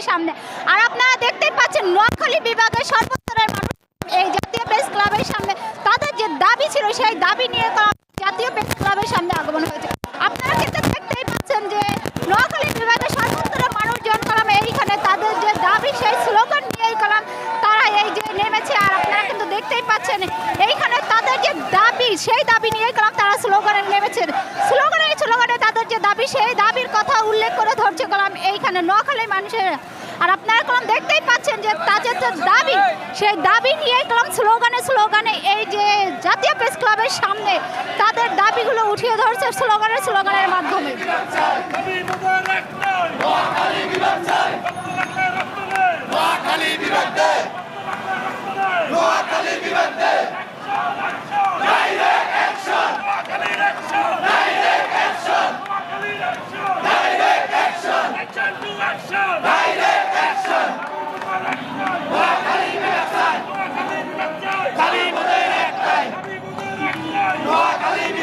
Press সামনে। আর আপনারা দেখতেই পাচ্ছেন, নোয়াখালী বিভাগের সর্বস্তরের মানুষ এই জাতীয় প্রেস ক্লাবের সামনে, তাদের যে দাবি ছিল, সেই দাবি নিয়ে জাতীয় প্রেস ক্লাবের সামনে আগমন হয়েছে। আপনারা কিন্তু দেখতেই পাচ্ছেন যে বিভাগের সর্বস্তরের কলাম এইখানে, তাদের যে দাবি, সেই স্লোগান নিয়েই কলাম তারা এই যে নেমেছে। আর আপনারা কিন্তু দেখতেই পাচ্ছেন, এইখানে তাদের যে দাবি, সেই দাবি নিয়ে কলাম তারা স্লোগানে নেমেছে। স্লোগানে স্লোগানে তাদের যে দাবি, সেই দাবির কথা উল্লেখ করে ধরছে কলাম এইখানে নোয়াখালী মানুষের। আর আপনারা কলাম দেখতেই পাচ্ছেন যে তাদের যে দাবি, সেই দাবি নিয়ে কলাম স্লোগানে স্লোগানে এই যে জাতীয় প্রেস ক্লাবের সামনে তাদের দাবিগুলো উঠিয়ে ধরছে স্লোগানে স্লোগানের মাধ্যমে নোয়াখালী বিরুদ্ধে নোয়াখালী বিরুদ্ধে direct action direct action direct action direct action Noakhali বিরুদ্ধে খালি মোদের একটাই নোয়াখালী বিরুদ্ধে নোয়াখালী বিরুদ্ধে নোয়াখালী নোয়াখালী নোয়াখালী বিরুদ্ধে নোয়াখালী নোয়াখালী নোয়াখালী বিরুদ্ধে নোয়াখালী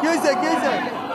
কি হয়েছে কি হয়েছে